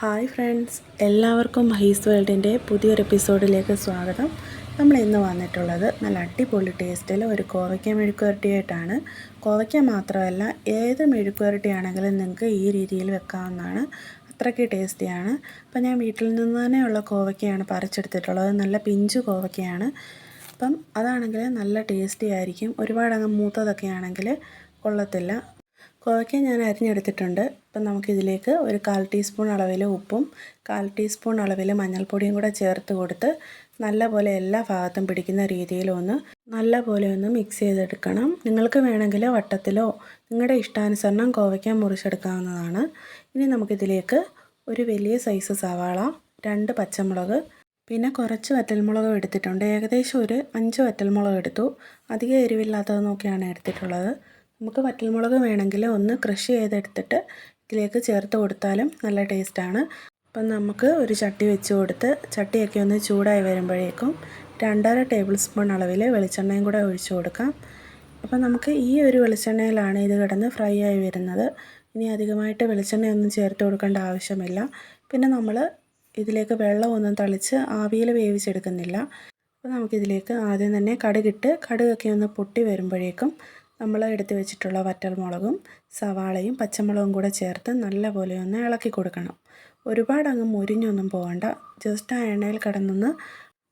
Hi friends എല്ലാവർക്കും ഹൈസ് വേൾഡിന്റെ പുതിയൊരു എപ്പിസോഡിലേക്ക് സ്വാഗതം. നമ്മൾ ഇന്ന് വന്നിട്ടുള്ളത് നല്ല അടിപൊളി ടേസ്റ്റിൽ ഒരു കോവയ്ക്ക മെഴുക്കുവരട്ടിയായിട്ടാണ്. കോവയ്ക്ക മാത്രമല്ല ഏത് മെഴുക്കുവരട്ടിയാണെങ്കിലും നിങ്ങൾക്ക് ഈ രീതിയിൽ വെക്കാവുന്നതാണ്. അത്രയ്ക്ക് ടേസ്റ്റിയാണ്. അപ്പം ഞാൻ വീട്ടിൽ നിന്ന് തന്നെയുള്ള കോവയ്ക്കയാണ് പറിച്ചെടുത്തിട്ടുള്ളത്. നല്ല പിഞ്ചു കോവയ്ക്കയാണ്. അപ്പം അതാണെങ്കിൽ നല്ല ടേസ്റ്റി ആയിരിക്കും. ഒരുപാടങ്ങ് മൂത്തതൊക്കെ ആണെങ്കിൽ കൊള്ളത്തില്ല. കോവയ്ക്ക ഞാൻ അരിഞ്ഞെടുത്തിട്ടുണ്ട്. അപ്പം നമുക്കിതിലേക്ക് ഒരു കാൽ ടീസ്പൂൺ അളവിൽ ഉപ്പും കാൽ ടീസ്പൂൺ അളവിൽ മഞ്ഞൾപ്പൊടിയും കൂടെ ചേർത്ത് കൊടുത്ത് നല്ലപോലെ എല്ലാ ഭാഗത്തും പിടിക്കുന്ന രീതിയിലൊന്ന് നല്ലപോലെ ഒന്ന് മിക്സ് ചെയ്തെടുക്കണം. നിങ്ങൾക്ക് വേണമെങ്കിൽ വട്ടത്തിലോ നിങ്ങളുടെ ഇഷ്ടാനുസരണം കോവയ്ക്ക മുറിച്ചെടുക്കാവുന്നതാണ്. ഇനി നമുക്കിതിലേക്ക് ഒരു വലിയ സൈസ് സവാള രണ്ട് പച്ചമുളക് പിന്നെ കുറച്ച് വറ്റൽമുളകും എടുത്തിട്ടുണ്ട്. ഏകദേശം ഒരു അഞ്ച് വറ്റൽമുളക് എടുത്തു. അധികം എരിവില്ലാത്തത് നോക്കിയാണ് എടുത്തിട്ടുള്ളത്. നമുക്ക് വറ്റൽമുളക് വേണമെങ്കിൽ ഒന്ന് ക്രഷ് ചെയ്തെടുത്തിട്ട് ഇതിലേക്ക് ചേർത്ത് കൊടുത്താലും നല്ല ടേസ്റ്റാണ്. അപ്പം നമുക്ക് ഒരു ചട്ടി വെച്ച് കൊടുത്ത് ചട്ടിയൊക്കെ ഒന്ന് ചൂടായി വരുമ്പോഴേക്കും രണ്ടര ടേബിൾ സ്പൂൺ അളവിൽ വെളിച്ചെണ്ണയും കൂടെ ഒഴിച്ചു കൊടുക്കാം. അപ്പം നമുക്ക് ഈ ഒരു വെളിച്ചെണ്ണയിലാണ് ഇത് കിടന്ന് ഫ്രൈ ആയി വരുന്നത്. ഇനി അധികമായിട്ട് വെളിച്ചെണ്ണയൊന്നും ചേർത്ത് കൊടുക്കേണ്ട ആവശ്യമില്ല. പിന്നെ നമ്മൾ ഇതിലേക്ക് വെള്ളമൊന്നും തളിച്ച് ആവിയിൽ വേവിച്ചെടുക്കുന്നില്ല. അപ്പോൾ നമുക്കിതിലേക്ക് ആദ്യം തന്നെ കടുകിട്ട് കടുകൊക്കെ ഒന്ന് പൊട്ടി വരുമ്പോഴേക്കും നമ്മൾ എടുത്തു വെച്ചിട്ടുള്ള വറ്റൽമുളകും സവാളയും പച്ചമുളകും കൂടെ ചേർത്ത് നല്ലപോലെ ഒന്ന് ഇളക്കി കൊടുക്കണം. ഒരുപാട് അങ്ങ് മുരിഞ്ഞൊന്നും പോകണ്ട ജസ്റ്റ് ആ എണ്ണയിൽ കിടന്നൊന്ന്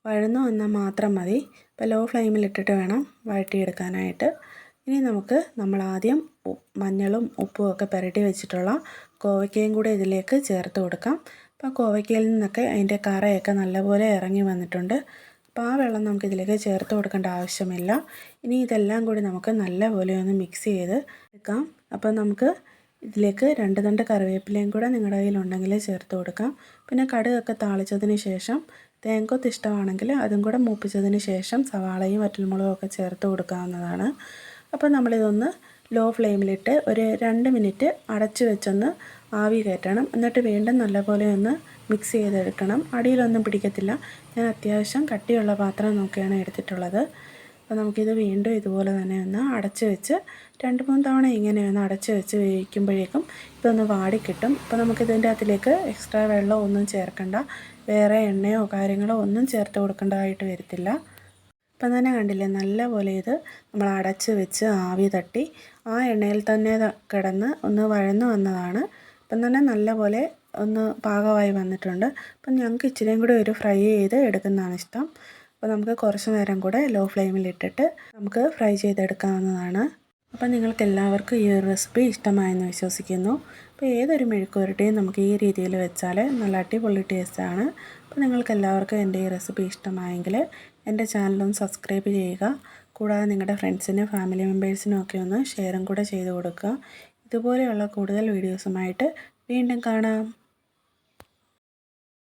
വഴന്നു വന്നാൽ മാത്രം മതി. ഇപ്പോൾ ലോ ഫ്ലെയിമിൽ ഇട്ടിട്ട് വേണം വഴറ്റിയെടുക്കാനായിട്ട്. ഇനി നമുക്ക് നമ്മൾ ആദ്യം മഞ്ഞളും ഉപ്പും ഒക്കെ പുരട്ടി വെച്ചിട്ടുള്ള കോവയ്ക്കയും കൂടെ ഇതിലേക്ക് ചേർത്ത് കൊടുക്കാം. അപ്പോൾ കോവയ്ക്കയിൽ നിന്നൊക്കെ അതിന്റെ കറയൊക്കെ നല്ലപോലെ ഇറങ്ങി വന്നിട്ടുണ്ട്. അപ്പോൾ ആ വെള്ളം നമുക്ക് ഇതിലേക്ക് ചേർത്ത് കൊടുക്കേണ്ട ആവശ്യമില്ല. ഇനി ഇതെല്ലാം കൂടി നമുക്ക് നല്ലപോലെ ഒന്ന് മിക്സ് ചെയ്ത് എടുക്കാം. അപ്പോൾ നമുക്ക് ഇതിലേക്ക് രണ്ട് തണ്ട് കറിവേപ്പിലയും കൂടെ നിങ്ങളുടെ കയ്യിലുണ്ടെങ്കിൽ ചേർത്ത് കൊടുക്കാം. പിന്നെ കടുകൊക്കെ താളിച്ചതിന് ശേഷം തേങ്കൊത്ത് ഇഷ്ടമാണെങ്കിൽ അതും കൂടെ മൂപ്പിച്ചതിന് ശേഷം സവാളയും വറ്റൽമുളകും ഒക്കെ ചേർത്ത് കൊടുക്കാവുന്നതാണ്. അപ്പോൾ നമ്മളിതൊന്ന് ലോ ഫ്ലെയിമിലിട്ട് ഒരു രണ്ട് മിനിറ്റ് അടച്ചു വെച്ചൊന്ന് ആവി കയറ്റണം. എന്നിട്ട് വീണ്ടും നല്ലപോലെ ഒന്ന് മിക്സ് ചെയ്തെടുക്കണം. അടിയിലൊന്നും പിടിക്കത്തില്ല. ഞാൻ അത്യാവശ്യം കട്ടിയുള്ള പാത്രം നോക്കിയാണ് എടുത്തിട്ടുള്ളത്. അപ്പോൾ നമുക്കിത് വീണ്ടും ഇതുപോലെ തന്നെ ഒന്ന് അടച്ച് വെച്ച് രണ്ട് മൂന്ന് തവണ ഇങ്ങനെ ഒന്ന് അടച്ച് വെച്ച് വേവിക്കുമ്പോഴേക്കും ഇതൊന്ന് വാടിക്കിട്ടും. അപ്പോൾ നമുക്കിതിന്റെ അകത്തിലേക്ക് എക്സ്ട്രാ വെള്ളം ഒന്നും ചേർക്കണ്ട. വേറെ എണ്ണയോ കാര്യങ്ങളോ ഒന്നും ചേർത്ത് കൊടുക്കേണ്ടതായിട്ട് വരത്തില്ല. ഇപ്പം തന്നെ കണ്ടില്ലേ നല്ലപോലെ ഇത് നമ്മൾ അടച്ച് വെച്ച് ആവി തട്ടി. ആ എണ്ണയിൽ തന്നെ കിടന്ന് ഒന്ന് വഴന്നു വന്നതാണ്. ഇപ്പം തന്നെ നല്ലപോലെ ഒന്ന് പാകമായി വന്നിട്ടുണ്ട്. അപ്പം ഞങ്ങൾക്ക് ഇച്ചിരിയും കൂടി ഒരു ഫ്രൈ ചെയ്ത് എടുക്കുന്നതാണ് ഇഷ്ടം. അപ്പോൾ നമുക്ക് കുറച്ച് നേരം കൂടെ ലോ ഫ്ലെയിമിൽ ഇട്ടിട്ട് നമുക്ക് ഫ്രൈ ചെയ്തെടുക്കാവുന്നതാണ്. അപ്പം നിങ്ങൾക്ക് എല്ലാവർക്കും ഈ ഒരു റെസിപ്പി ഇഷ്ടമായെന്ന് വിശ്വസിക്കുന്നു. അപ്പോൾ ഏതൊരു മെഴുക്കുവരട്ടിയും നമുക്ക് ഈ രീതിയിൽ വെച്ചാൽ നല്ല അടിപൊളി ടേസ്റ്റ് ആണ് അപ്പോൾ നിങ്ങൾക്ക് എല്ലാവർക്കും എന്റെ ഈ റെസിപ്പി ഇഷ്ടമായെങ്കിൽ എന്റെ ചാനലൊന്ന് സബ്സ്ക്രൈബ് ചെയ്യുക. കൂടാതെ നിങ്ങളുടെ ഫ്രണ്ട്സിനും ഫാമിലി മെമ്പേഴ്സിനും ഒക്കെ ഒന്ന് ഷെയറും കൂടെ ചെയ്ത് കൊടുക്കുക. ഇതുപോലെയുള്ള കൂടുതൽ വീഡിയോസുമായിട്ട് വീണ്ടും കാണാം.